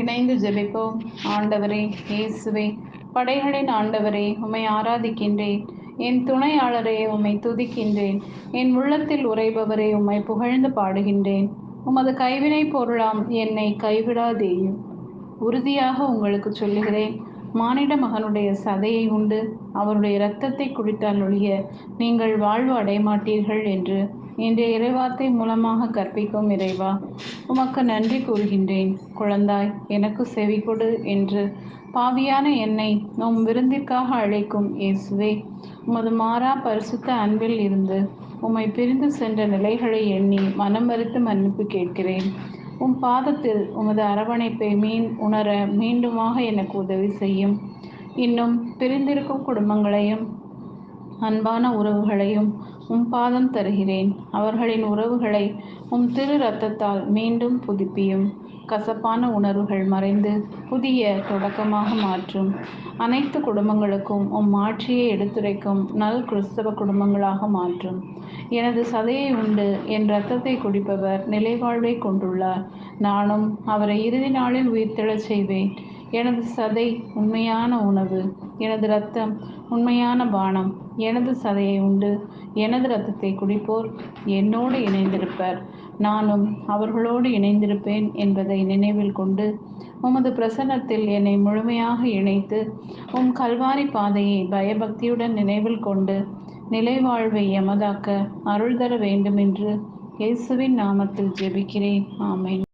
இணைந்து ஜெபிப்போம். ஆண்டவரே இயேசுவே படைகளின் ஆண்டவரே உம்மை ஆராதிக்கின்றேன். என் துணையாளரே உம்மை துதிக்கின்றேன். என் உள்ளத்தில் உறைபவரே உம்மை புகழ்ந்து பாடுகின்றேன். உமது கைவினை பொருளாம் என்னை கைவிடாதேயும். உறுதியாக உங்களுக்கு சொல்லுகிறேன் மானிட மகனுடைய சதையை உண்டு. அவருடைய இரத்தத்தை குடித்தால் ஒழிய நீங்கள் வாழ்வு அடைமாட்டீர்கள் என்று இன்றைய இறைவார்த்தை மூலமாக கற்பிக்கும் இறைவா உமக்கு நன்றி கூறுகின்றேன். குழந்தாய் எனக்கு செவி கொடு என்று பாவியான என்னை நம் விருந்திற்காக அழைக்கும் இயேசுவே உமது மாறா பரிசுத்த அன்பில் இருந்து உம்மை பிரிந்து சென்ற நிலைகளை எண்ணி மனம் மறுத்து மன்னிப்பு கேட்கிறேன். உம் பாதத்தில் உமது அரவணைப்பை மீன் உணர மீண்டுமாக எனக்கு உதவி செய்யும். இன்னும் பிரிந்திருக்கும் குடும்பங்களையும் அன்பான உறவுகளையும் உம் பாதம் தருகிறேன். அவர்களின் உறவுகளை உம் திரு ரத்தத்தால் மீண்டும் புதுப்பியும். கசப்பான உணர்வுகள் மறைந்து புதிய தொடக்கமாக மாற்றும். அனைத்து குடும்பங்களுக்கும் உம் ஆட்சியை எடுத்துரைக்கும் நல் கிறிஸ்தவ குடும்பங்களாக மாற்றும். எனது சதையை உண்டு. என் இரத்தத்தை குடிப்பவர் நிலைவாழ்வை கொண்டுள்ளார். நானும் அவரை இறுதி நாளில் உயிர்த்தெழச் செய்வேன். எனது சதை உண்மையான உணவு எனது இரத்தம் உண்மையான பானம் எனது சதையை உண்டு எனது இரத்தத்தை குடிப்போர் என்னோடு இணைந்திருப்பர். நானும் அவர்களோடு இணைந்திருப்பேன் என்பதை நினைவில் கொண்டு உமது பிரசன்னத்தில் என்னை முழுமையாக இணைத்து உம் கல்வாரி பாதையை பயபக்தியுடன் நினைவில் கொண்டு நிலைவாழ்வை எமதாக்க அருள் தர வேண்டுமென்று இயேசுவின் நாமத்தில் ஜெபிக்கிறேன். ஆமேன்.